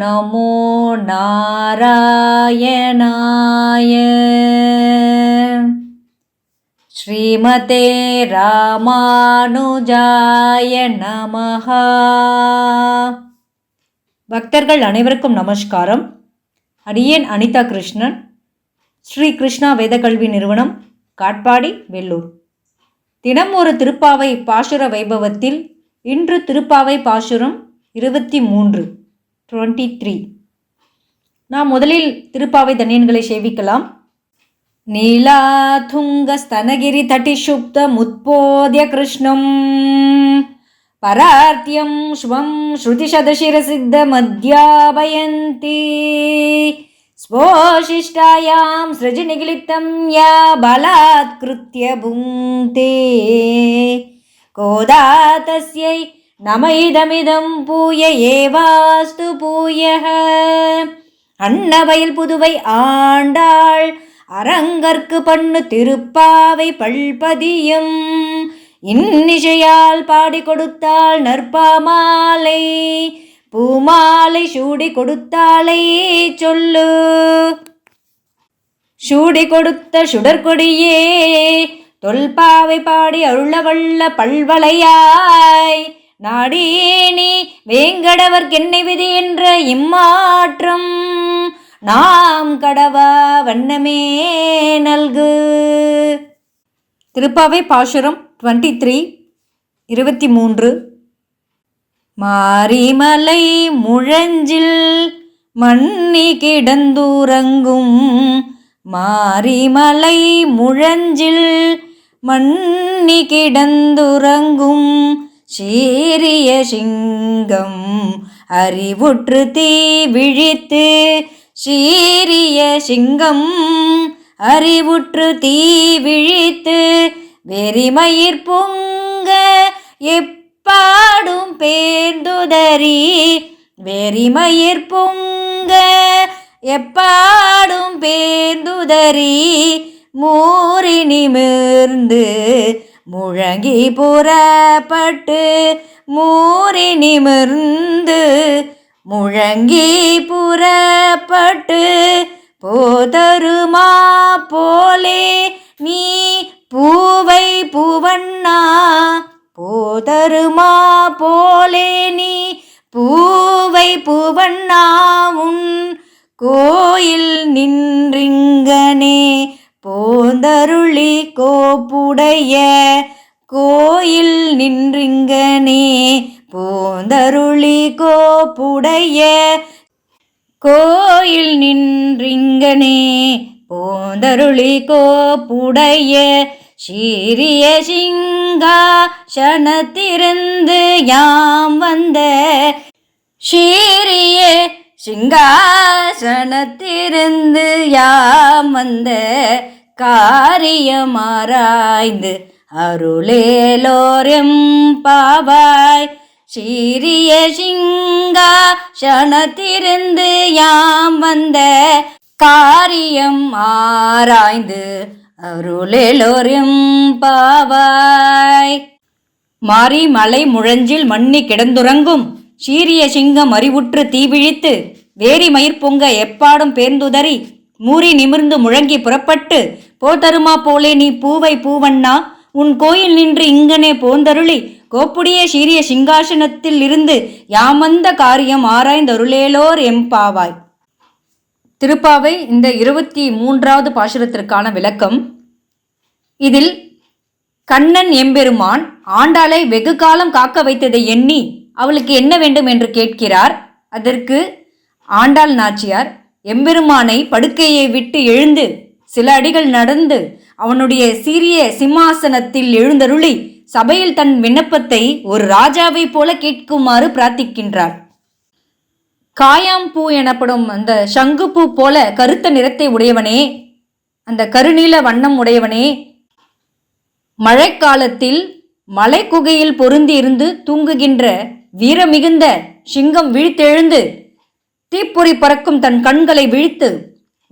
நமோ நாராயணாய ஸ்ரீமதே ராமானுஜாய நமஹா பக்தர்கள் அனைவருக்கும் நமஸ்காரம். அடியேன் அனிதா கிருஷ்ணன். ஸ்ரீ கிருஷ்ணா வேதக்கல்வி நிறுவனம் காட்பாடி வெள்ளூர் தினம் ஒரு திருப்பாவை பாசுர வைபவத்தில் இன்று திருப்பாவை பாசுரம் இருபத்தி மூன்று. Twenty three. நாம் முதலில் திருப்பாவை தனியன்களை சேவிக்கலாம். நீலாதுங்கஸ்தனகிரி தட்டிஷுப்த முத்போதிய கிருஷ்ணம். பரார்த்தியம் ஸ்வம் ஸ்ருதிசதசிர சித்த மத்யாபயந்தி. ஸ்வோஷிஷ்டாயாம் சிருஜி நிகிலித்தம் யா பலாத்கிருத்திய புங்கே கோதா தஸ்யை நம இதமிதம் பூய ஏவாஸ்து பூயக. அன்னவையில் புதுவை ஆண்டாள் அரங்கற்கு பண்ணு திருப்பாவை பல்பதியும். இன்னிஷையால் பாடி கொடுத்தாள் நற்பாமாலை பூமாலை சூடி கொடுத்தாளை சொல்லு. சூடி கொடுத்த சுடற்கொடியே தொல்பாவை பாடி அருளவள்ள பல்வளையாய். நாடேனி வேங்கடவர் கென்னை விதி என்ற இம்மாற்றம் நாம் கடவா வண்ணமே நல்கு. திருப்பாவை பாசுரம் டுவெண்ட்டி த்ரீ இருபத்தி மூன்று. மாரிமலை முழஞ்சில் மண்ணி கிடந்துறங்கும் மாரிமலை முழஞ்சில் மண்ணி கிடந்துறங்கும் சீரிய சிங்கம் அறிவுற்று தீ விழித்து சீரிய சிங்கம் அறிவுற்று தீ விழித்து வெறிமயிர் பொங்க எப்பாடும் பேர்ந்துதறி வெறிமயிர் பொங்க எப்பாடும் பேர்ந்துதறி மூறி நிமிர்ந்து முழங்கி புறப்பட்டு மூறி நிமிர்ந்து முழங்கி புறப்பட்டு போதருமா போலே நீ பூவை பூவண்ணா? போதருமா போலே நீ பூவை பூவண்ணா? உன் கோயில் நின்றிங்கனே கோந்தருளி கோப்புடைய கோயில் நின்றிங்கனே போந்தருளி கோப்புடைய கோயில் நின்றிங்கனே போந்தருளி கோப்புடைய சீரிய சிங்கா சனத்திருந்து யாம் வந்த சீரிய சிங்காசனத்திருந்து யாம் வந்த காரியமாராய்ந்து அருளேலோரெம் பாவாய். சீரிய சிங்கா சனத்திருந்து யாம் வந்த காரியம் ஆராய்ந்து அருளேலோரும் பாவாய். மாறி மலை முழஞ்சில் மண்ணி கிடந்துறங்கும் சீரிய சிங்கம் அறிவுற்று தீவிழித்து வேரி மயிர் பொங்க எப்பாடும் பேர்ந்துதறி மூறி நிமிர்ந்து முழங்கி புறப்பட்டு போதருமா போலே நீ பூவை பூவண்ணா உன் கோயில் நின்று இங்கனே போந்தருளி கோப்புடைய சீரிய சிங்காசனத்தில் இருந்து யாமந்த காரியம் ஆராய்ந்தருளேலோர் எம்பாவாய் திருப்பாவை இந்த இருபத்தி மூன்றாவது பாசுரத்திற்கான விளக்கம். இதில் கண்ணன் எம்பெருமான் ஆண்டாளை வெகு காலம் காக்க வைத்ததை எண்ணி அவளுக்கு என்ன வேண்டும் என்று கேட்கிறார்? அதற்கு ஆண்டாள் நாச்சியார் எம்பெருமானை படுக்கையை விட்டு எழுந்து சில அடிகள் நடந்து அவனுடைய சீரிய சிம்மாசனத்தில் எழுந்தருளி சபையில் தன் விண்ணப்பத்தை ஒரு ராஜாவைப் போல கேட்குமாறு பிரார்த்திக்கின்றார். காயாம்பூ எனப்படும் அந்த சங்குப்பூ போல கருத்த நிறத்தை உடையவனே அந்த கருநீல வண்ணம் உடையவனே மழைக்காலத்தில் மலைக்குகையில் பொருந்தி இருந்து தூங்குகின்ற வீரமிகுந்த சிங்கம் விழித்தெழுந்து தீப்பொறி பறக்கும் தன் கண்களை விழித்து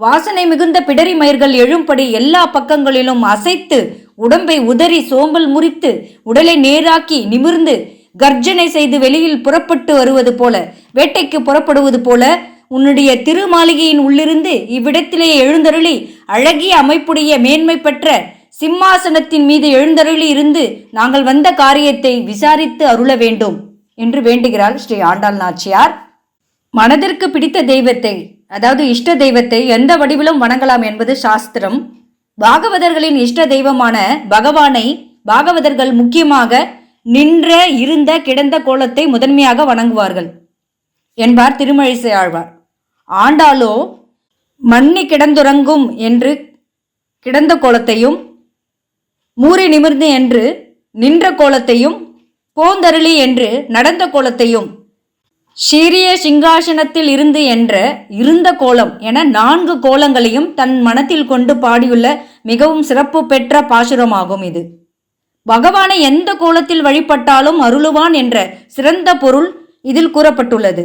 வாசனை மிகுந்த பிடரி மயிர்கள் எழும்படி எல்லா பக்கங்களிலும் அசைத்து உடம்பை உதறி சோம்பல் முறித்து உடலை நேராக்கி நிமிர்ந்து கர்ஜனை செய்து வெளியில் புறப்பட்டு வருவது போல வேட்டைக்கு புறப்படுவது போல உன்னுடைய திருமாளிகையின் உள்ளிருந்து இவ்விடத்திலே எழுந்தருளி அழகிய அமைப்புடைய மேன்மை பெற்ற சிம்மாசனத்தின் மீது எழுந்தருளி இருந்து நாங்கள் வந்த காரியத்தை விசாரித்து அருள வேண்டும் என்று வேண்டுகிறார் ஸ்ரீ ஆண்டாள் நாச்சியார். மனதிற்கு பிடித்த தெய்வத்தை அதாவது இஷ்ட தெய்வத்தை எந்த வடிவிலும் வணங்கலாம் என்பது சாஸ்திரம். பாகவதர்களின் இஷ்ட தெய்வமான பகவானை பாகவதர்கள் முக்கியமாக நின்ற இருந்த கிடந்த கோலத்தை முதன்மையாக வணங்குவார்கள் என்பார் திருமழிசை ஆழ்வார். ஆண்டாளோ மண்ணி கிடந்துறங்கும் என்று கிடந்த கோலத்தையும் மூறி நிமிர்ந்து என்று நின்ற கோலத்தையும் போந்தருளி என்று நடந்த கோலத்தையும் சீரிய சிங்காசனத்தில் இருந்து என்ற இருந்த கோலம் என நான்கு கோலங்களையும் தன் மனத்தில் கொண்டு பாடியுள்ள மிகவும் சிறப்பு பெற்ற பாசுரமாகும் இது. பகவானை எந்த கோலத்தில் வழிபட்டாலும் அருளுவான் என்ற சிறந்த பொருள் இதில் கூறப்பட்டுள்ளது.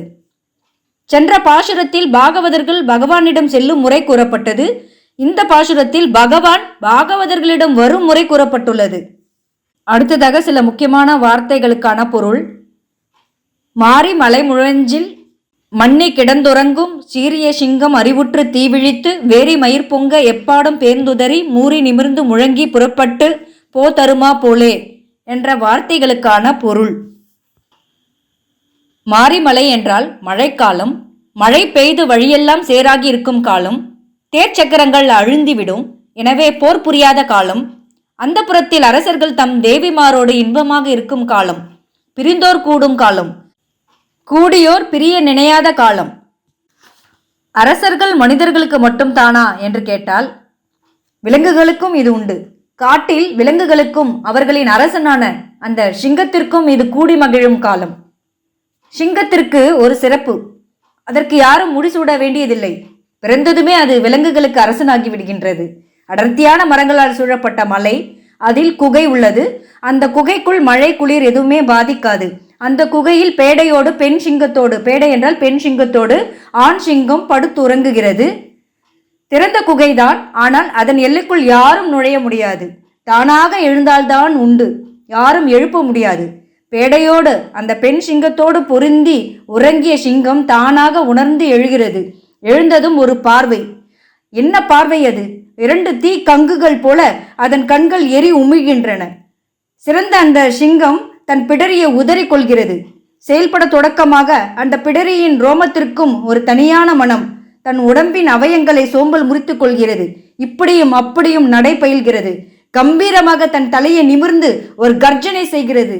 சென்ற பாசுரத்தில் பாகவதர்கள் பகவானிடம் செல்லும் முறை கூறப்பட்டது. இந்த பாசுரத்தில் பகவான் பாகவதர்களிடம் வரும் முறை கூறப்பட்டுள்ளது. அடுத்ததாக சில முக்கியமான வார்த்தைகளுக்கான பொருள் மாறி மலை முழஞ்சில் மண்ணி கிடந்துறங்கும் சீரிய சிங்கம் அறிவுற்று தீவிழித்து வேரி மயிர் பொங்க எப்பாடும் பேர்ந்துதறி மூறி நிமிர்ந்து முழங்கி புறப்பட்டு போ தருமா போலே என்ற வார்த்தைகளுக்கான பொருள். மாரிமலை என்றால் மழைக்காலம். மழை பெய்து வழியெல்லாம் சேராகி இருக்கும் காலம். தேர்ச்சக்கரங்கள் அழுந்திவிடும் எனவே போர் புரியாத காலம். அந்த புறத்தில் அரசர்கள் தம் தேவிமாரோடு இன்பமாக இருக்கும் காலம். பிரிந்தோர் கூடும் காலம். கூடியோர் பிரிய நினையாத காலம். அரசர்கள் மனிதர்களுக்கு மட்டும் தானா என்று கேட்டால் விலங்குகளுக்கும் இது உண்டு. காட்டில் விலங்குகளுக்கும் அவர்களின் அரசனான அந்த சிங்கத்திற்கும் இது கூடி மகிழும் காலம். சிங்கத்திற்கு ஒரு சிறப்பு. அதற்கு யாரும் முடிசூட வேண்டியதில்லை. பிறந்ததுமே அது விலங்குகளுக்கு அரசனாகி விடுகின்றது. அடர்த்தியான மரங்களால் சூழப்பட்ட மலை அதில் குகை உள்ளது. அந்த குகைக்குள் மழை குளிர் எதுவுமே பாதிக்காது. அந்த குகையில் பேடையோடு பெண் சிங்கத்தோடு பேடை என்றால் பெண் சிங்கத்தோடு ஆண் சிங்கம் படுத்துறங்குகிறது. திறந்த குகைதான் ஆனால் அதன் எல்லைக்குள் யாரும் நுழைய முடியாது. தானாக எழுந்தால்தான் உண்டு யாரும் எழுப்ப முடியாது. பேடையோடு அந்த பெண் சிங்கத்தோடு பொருந்தி உறங்கிய சிங்கம் தானாக உணர்ந்து எழுகிறது. எழுந்ததும் ஒரு பார்வை. என்ன பார்வை அது? இரண்டு தீ கங்குகள் போல அதன் கண்கள் எரி உமிழ்கின்றன. சிறந்த அந்த சிங்கம் தன் பிடரியை உதறி கொள்கிறது செயல்பட தொடக்கமாக அந்த பிடரியின் ரோமத்திற்கும் ஒரு தனியான மனம் தன் உடம்பின் அவயங்களை சோம்பல் முறித்து கொள்கிறது. இப்படியும் அப்படியும் நடை பயில்கிறது கம்பீரமாக தன் தலையை நிமிர்ந்து ஒரு கர்ஜனை செய்கிறது.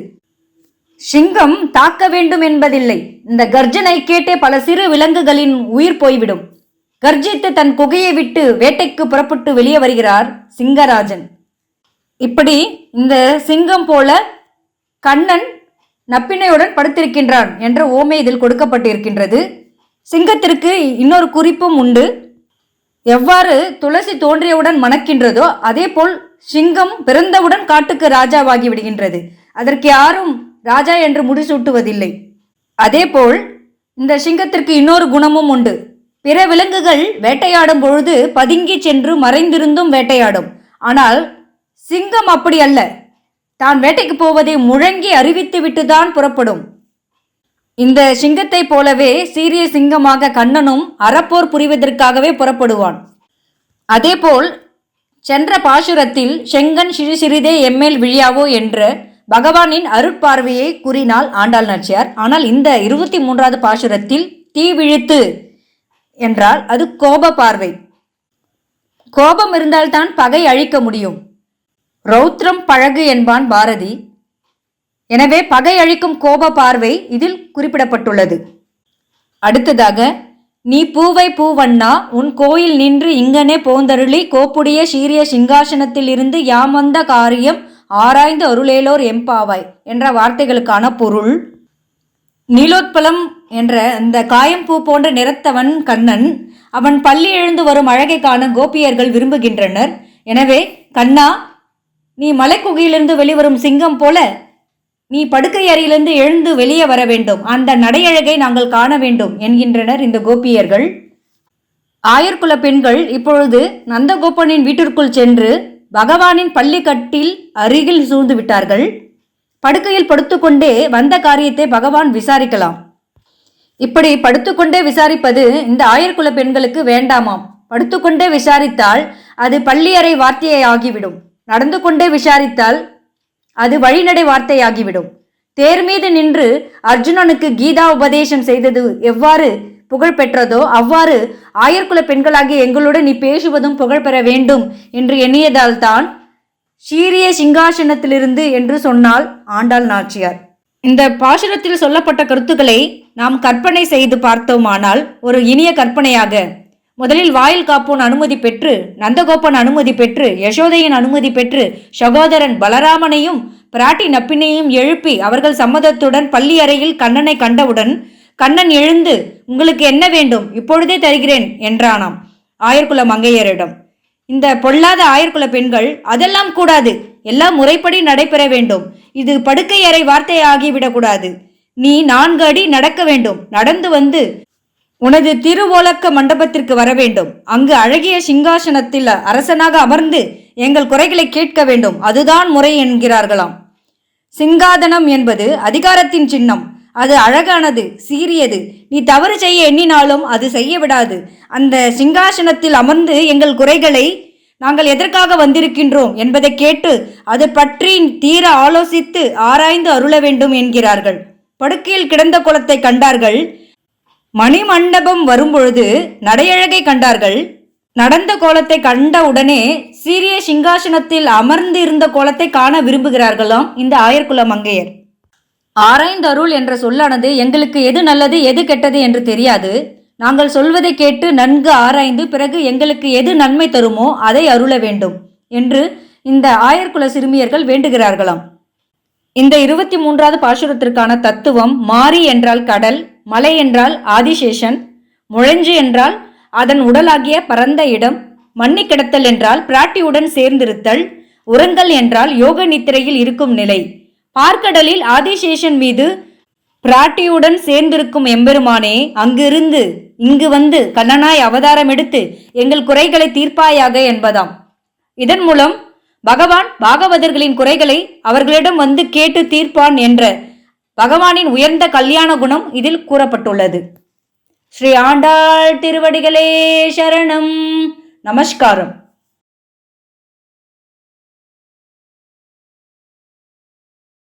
சிங்கம் தாக்க வேண்டும் என்பதில்லை. இந்த கர்ஜனை கேட்டே பல சிறு விலங்குகளின் உயிர் போய்விடும். கர்ஜித்து தன் குகையை விட்டு வேட்டைக்கு புறப்பட்டு வெளியே வருகிறார் சிங்கராஜன். இப்படி இந்த சிங்கம் போல கண்ணன் நப்பினையுடன் படுத்திருக்கின்றான் என்ற ஓமை இதில் கொடுக்கப்பட்டிருக்கின்றது. சிங்கத்திற்கு இன்னொரு குறிப்பும் உண்டு. எவ்வாறு துளசி தோன்றியவுடன் மணக்கின்றதோ அதேபோல் சிங்கம் பிறந்தவுடன் காட்டுக்கு ராஜாவாகி விடுகின்றது. அதற்கு யாரும் ராஜா என்று முடிசூட்டுவதில்லை. அதேபோல் இந்த சிங்கத்திற்கு இன்னொரு குணமும் உண்டு. பிற விலங்குகள் வேட்டையாடும் பொழுது பதுங்கி சென்று மறைந்திருந்தும் வேட்டையாடும். ஆனால் சிங்கம் அப்படி அல்ல. தான் வேட்டைக்கு போவதை முழங்கி அறிவித்து தான் புறப்படும். இந்த சிங்கத்தைப் போலவே சீரிய சிங்கமாக கண்ணனும் அறப்போர் புரிவதற்காகவே புறப்படுவான். அதேபோல் சென்ற பாசுரத்தில் செங்கன் சிறு சிறிதே எம்மேல் விழியாவோ என்று பகவானின் அருட்பார்வையை கூறினாள் ஆண்டாள் நாச்சியார். ஆனால் இந்த இருபத்தி மூன்றாவது பாசுரத்தில் தீ விழித்து என்றால் அது கோப பார்வை. கோபம் இருந்தால்தான் பகை அழிக்க முடியும். ரௌத்ரம் பழகு என்பான் பாரதி. எனவே பகை அழிக்கும் கோப பார்வை இதில் குறிப்பிடப்பட்டுள்ளது. அடுத்ததாக நீ பூவை பூவண்ணா உன் கோயில் நின்று இங்கனே போந்தருளி கோப்புடைய சீரிய சிங்காசனத்தில் இருந்து யாமந்த காரியம் ஆராய்ந்து அருளேலோர் எம்பாவாய் என்ற வார்த்தைகளுக்கான பொருள். நீலோத்பலம் என்ற அந்த காயம்பூ போன்ற நிறத்தவன் கண்ணன் அவன் பள்ளி எழுந்து வரும் அழகை காண கோபியர்கள் விரும்புகின்றனர். எனவே கண்ணா நீ மலைக்குகையிலிருந்து வெளிவரும் சிங்கம் போல நீ படுக்கை அறையிலிருந்து எழுந்து வெளியே வர வேண்டும். அந்த நடையழகை நாங்கள் காண வேண்டும் என்கின்றனர் இந்த கோபியர்கள். ஆயர்குல பெண்கள் இப்பொழுது நந்தகோபனின் வீட்டிற்குள் சென்று பகவானின் பள்ளிக்கட்டில் அருகில் சூழ்ந்து விட்டார்கள். படுக்கையில் படுத்துக்கொண்டே வந்த காரியத்தை பகவான் விசாரிக்கலாம். இப்படி படுத்துக்கொண்டே விசாரிப்பது இந்த ஆயர்குல பெண்களுக்கு வேண்டாமாம். படுத்துக்கொண்டே விசாரித்தால் அது பள்ளியறை வார்த்தையை ஆகிவிடும் நடந்து கொண்டே விசாரித்தால் அது வழிநடை வார்த்தையாகிவிடும். தேர் மீது நின்று அர்ஜுனனுக்கு கீதா உபதேசம் செய்தது எவ்வாறு புகழ் பெற்றதோ அவ்வாறு ஆயர்குல பெண்களாகிய எங்களுடன் நீ பேசுவதும் புகழ் பெற வேண்டும் என்று எண்ணியதால் தான் சீரிய சிங்காசனத்திலிருந்து என்று சொன்னால் ஆண்டாள் நாச்சியார். இந்த பாசுரத்தில் சொல்லப்பட்ட கருத்துக்களை நாம் கற்பனை செய்து பார்த்தோமானால் ஒரு இனிய கற்பனையாக முதலில் வாயில் காப்போன் அனுமதி பெற்று நந்தகோபன் அனுமதி பெற்று யசோதையின் அனுமதி பெற்று சகோதரன் பலராமனையும் பிராட்டி நப்பினையும் எழுப்பி அவர்கள் சம்மதத்துடன் பள்ளி அறையில் கண்ணனை கண்டவுடன் கண்ணன் எழுந்து உங்களுக்கு என்ன வேண்டும்? இப்பொழுதே தருகிறேன் என்றானாம். ஆயர்குல மங்கையரிடம் இந்த பொல்லாத ஆயர்குல பெண்கள் அதெல்லாம் கூடாது. எல்லாம் முறைப்படி நடைபெற வேண்டும். இது படுக்கை அறை வார்த்தையாகிவிடக்கூடாது நீ நான்கு அடி நடக்க வேண்டும். நடந்து வந்து உனது திருவோலக்க மண்டபத்திற்கு வர வேண்டும். அங்கு அழகிய சிங்காசனத்தில் அரசனாக அமர்ந்து எங்கள் குறைகளை கேட்க வேண்டும். அதுதான் முறை என்கிறார்களாம். சிங்காதனம் என்பது அதிகாரத்தின் சின்னம். அது அழகானது சீரியது. நீ தவறு செய்ய எண்ணினாலும் அது செய்ய விடாது. அந்த சிங்காசனத்தில் அமர்ந்து எங்கள் குறைகளை நாங்கள் எதற்காக வந்திருக்கின்றோம் என்பதை கேட்டு அது பற்றி தீர ஆலோசித்து ஆராய்ந்து அருள வேண்டும் என்கிறார்கள். படுக்கையில் கிடந்த குளத்தை கண்டார்கள். மணிமண்டபம் வரும்பொழுது நடையழகை கண்டார்கள். நடந்த கோலத்தை கண்ட உடனே சீரிய சிங்காசனத்தில் அமர்ந்து இருந்த கோலத்தை காண விரும்புகிறார்களாம் இந்த ஆயர்குல மங்கையர். ஆராய்ந்தருள் என்ற சொல்லானது எங்களுக்கு எது நல்லது எது கெட்டது என்று தெரியாது. நாங்கள் சொல்வதை கேட்டு நன்கு ஆராய்ந்து பிறகு எங்களுக்கு எது நன்மை தருமோ அதை அருள வேண்டும் என்று இந்த ஆயர்குல சிறுமியர்கள் வேண்டுகிறார்களாம். இந்த இருபத்தி மூன்றாவது பாசுரத்திற்கான தத்துவம் மாரி என்றால் கடல் மலை என்றால் ஆதிசேஷன் முழஞ்சு என்றால் அதன் உடலாகிய பரந்த இடம் மண்ணி கிடத்தல் என்றால் பிராட்டியுடன் சேர்ந்திருத்தல் உறங்கல் என்றால் யோக நித்திரையில் இருக்கும் நிலை. பார்க்கடலில் ஆதிசேஷன் மீது பிராட்டியுடன் சேர்ந்திருக்கும் எம்பெருமானே அங்கிருந்து இங்கு வந்து கண்ணனாய் அவதாரம் எடுத்து எங்கள் குறைகளை தீர்ப்பாயாக என்பதாம். இதன் மூலம் பகவான் பாகவதர்களின் குறைகளை அவர்களிடம் வந்து கேட்டு தீர்ப்பான் என்ற பகவானின் உயர்ந்த கல்யாண குணம் இதில் கூறப்பட்டுள்ளது. ஸ்ரீ ஆண்டாள் திருவடிகளே சரணம். நமஸ்காரம்.